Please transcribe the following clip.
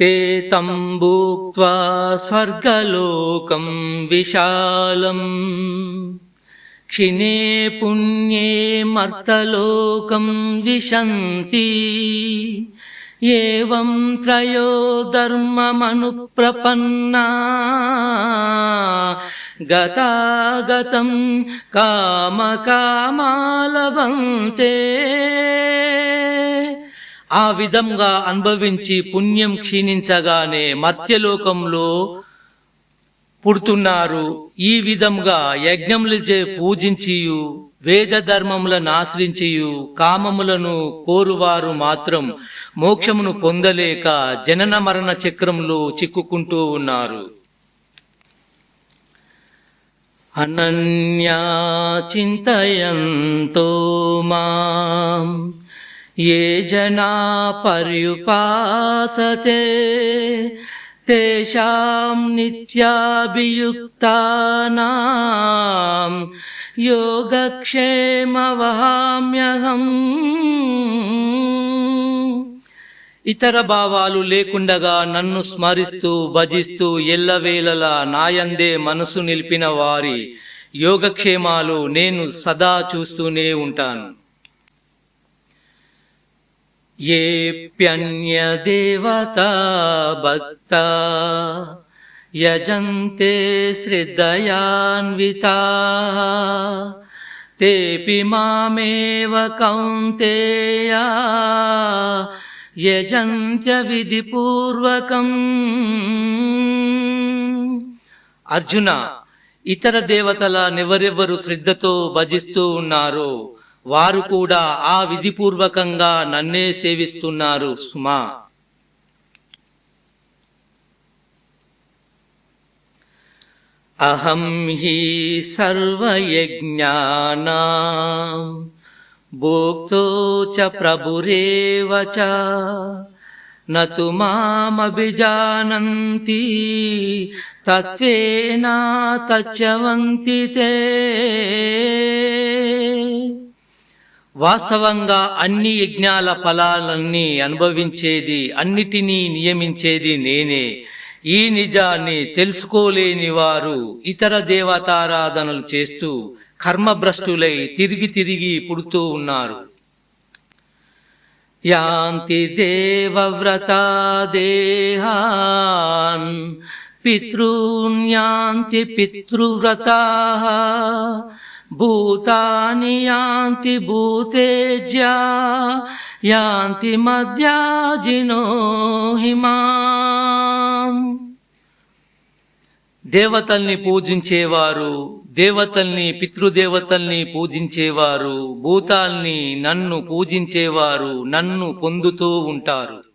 ते तं भुक्त्वा स्वर्गलोकं विशालम् क्षिणे पुण्ये मर्तलोकं विशन्ति एवं त्रयो धर्ममनुप्रपन्ना गतागतं कामकामालभन्ते ఆ విధంగా అనుభవించి పుణ్యం క్షీణించగానే మర్త్యలోకంలో పుడుతున్నారు. ఈ విధంగా యజ్ఞములచే పూజించియు వేద ధర్మములను ఆశ్రించియు కామములను కోరువారు మాత్రం మోక్షమును పొందలేక జనన మరణ చక్రంలో చిక్కుకుంటూ ఉన్నారు. అనన్యా చింతయంతో మాం ఏ జనా పర్యుపాసతే తేషాం నిత్యాభియుక్తానాం. యోగక్షేమవహామ్యహం. ఇతర భావాలు లేకుండగా నన్ను స్మరిస్తూ భజిస్తూ ఎల్లవేళలా నాయందే మనసు నిలిపిన వారి యోగక్షేమాలు నేను సదా చూస్తూనే ఉంటాను. ఏప్యన్యదేవతా భక్త యజంతే శ్రద్ధయాన్విత తేపి మామేవ కౌంతేయా యజంత్య విధిపూర్వకం అర్జున ఇతర దేవతల నెవరెవరు శ్రద్ధతో భజిస్తూ ఉన్నారో వారు కూడా ఆ విధిపూర్వకంగా నన్నే సేవిస్తున్నారు సుమా. అహం హి సర్వయజ్ఞానా భోక్తో చ ప్రభురేవ చ నతు మామభిజానంతి తత్వేనా తచ్చవంతి తే వాస్తవంగా అన్ని యజ్ఞాల ఫలాలన్నీ అనుభవించేది అన్నిటినీ నియమించేది నేనే. ఈ నిజాన్ని తెలుసుకోలేని వారు ఇతర దేవతారాధనలు చేస్తూ కర్మభ్రష్టులై తిరిగి తిరిగి పుడుతూ ఉన్నారు. యాంతి దేవవ్రతా దేహాన్ పితృన్యాంతి పితృవ్రతా భూతాని యాంతి భూతేజ్యా యాంతి మధ్యాజినో హిమాం దేవతల్ని పూజించేవారు దేవతల్ని పితృదేవతల్ని పూజించేవారు భూతాల్ని నన్ను పూజించేవారు నన్ను పొందుతూ ఉంటారు।